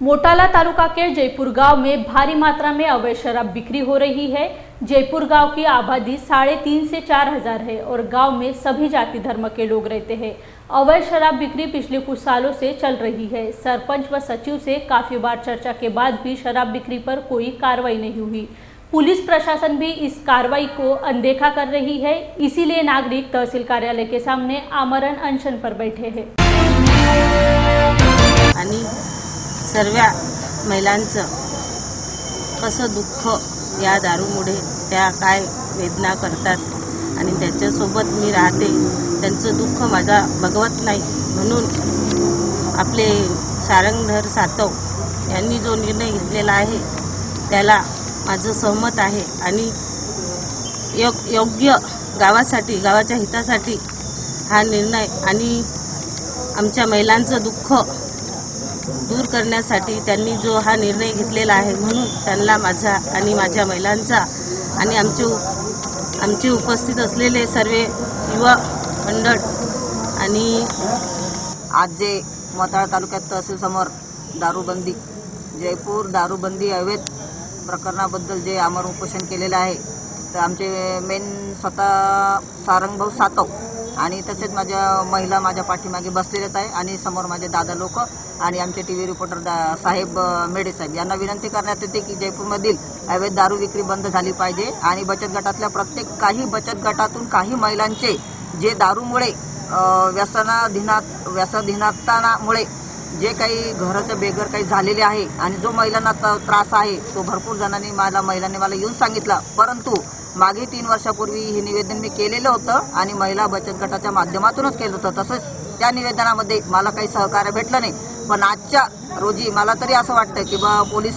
मोटाला तालुका के जयपुर गाँव में भारी मात्रा में अवैध शराब बिक्री हो रही है। जयपुर गाँव की आबादी साढ़े तीन से चार हज़ार है और गाँव में सभी जाति धर्म के लोग रहते हैं। अवैध शराब बिक्री पिछले कुछ सालों से चल रही है। सरपंच व सचिव से काफ़ी बार चर्चा के बाद भी शराब बिक्री पर कोई कार्रवाई नहीं हुई। पुलिस प्रशासन भी इस कार्रवाई को अनदेखा कर रही है। इसीलिए नागरिक तहसील कार्यालय के सामने आमरण अनशन पर बैठे हैं। सर्व महिलांचं कसं दुःख या दारूमुळे त्या काय वेदना करतात आणि त्याच्यासोबत मी राहते त्यांचं दुःख माझा भगवत नाही म्हणून आपले सारंगधर सातव यांनी जो निर्णय घेतलेला आहे त्याला माझं सहमत आहे आणि योग योग्य गावासाठी गावाच्या हितासाठी हा निर्णय आणि आमच्या महिलांचं दुःख दूर करण्यासाठी त्यांनी जो हा निर्णय घेतलेला आहे म्हणून त्यांना माझा आणि माझ्या महिलांचा आणि आमचे आमचे उपस्थित असलेले सर्व युवा मंडळ आणि आज जे मोताळा तालुक्यात तहसीलसमोर दारूबंदी जयपूर दारूबंदी अवैध प्रकरणाबद्दल जे आमरण उपोषण केलेलं आहे तर आमचे मेन स्वतः सारंगभाऊ सातव आणि तसेच माझ्या महिला माझ्या पाठीमागे बसलेलेच आहे आणि समोर माझे दादा लोक आणि आमचे टी व्ही रिपोर्टर दा साहेब अ, मेडे साहेब. यांना विनंती करण्यात येते की जयपूरमधील अवैध दारू विक्री बंद झाली पाहिजे आणि बचत गटातल्या प्रत्येक काही बचत गटातून काही महिलांचे जे दारूमुळे अ, व्यसनाधीनात व्यसनाधीनतामुळे जे काही घराचं बेघर काही झालेले आहे आणि जो महिलांना त्रास आहे तो भरपूर जणांनी मला महिलांनी मला येऊन सांगितला. परंतु मागे तीन वर्षापूर्वी हे निवेदन मी केलेलं होतं आणि महिला बचत गटाच्या माध्यमातूनच केलं होतं. तसंच त्या निवेदनामध्ये मला काही सहकार्य भेटलं नाही. पण आजच्या रोजी मला तरी असं वाटतं की बा पोलीस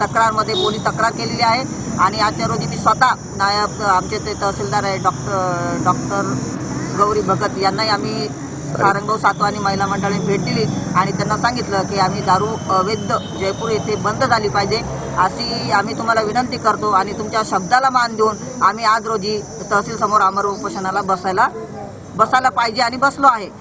तक्रारमध्ये पोलीस तक्रार केलेली आहे. आणि आजच्या रोजी मी स्वतः नायब आमचे ते तहसीलदार आहे डॉक्टर डॉक्टर गौरी भगत यांनाही आम्ही सारंगभाऊ सातवानी महिला मंडळाने भेट दिली आणि त्यांना सांगितलं की आम्ही दारू अवैध जयपूर येथे बंद झाली पाहिजे. अशी आम्ही तुम्हाला विनंती करतो आणि तुमच्या शब्दाला मान देऊन आम्ही आज रोजी तहसील समोर अमर उपोषणाला बसायला बसायला पाहिजे आणि बसलो आहे.